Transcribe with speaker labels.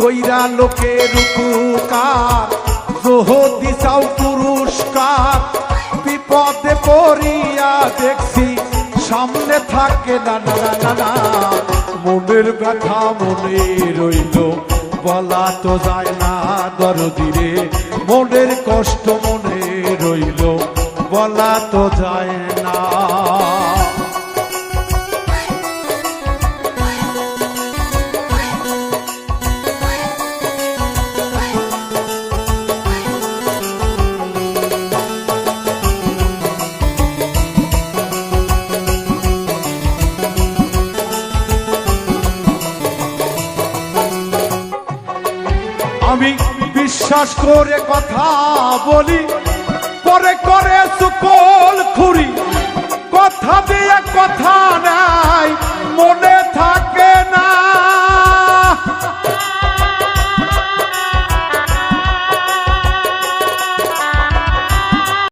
Speaker 1: কইরা লোকের উপকার। যদি চাও পুরস্কার। বিপদে পড়িয়া দেখছি, সামনে থাকে না না না না মনের ব্যথা মনে রইল, বলা তো যায় না দরদিরে মনের কষ্ট মনে রইল, বলা তো যায় না আমি বিশ্বাস করে কথা বলি পরে করে সুকল খুরি। কথা দিয়ে কথা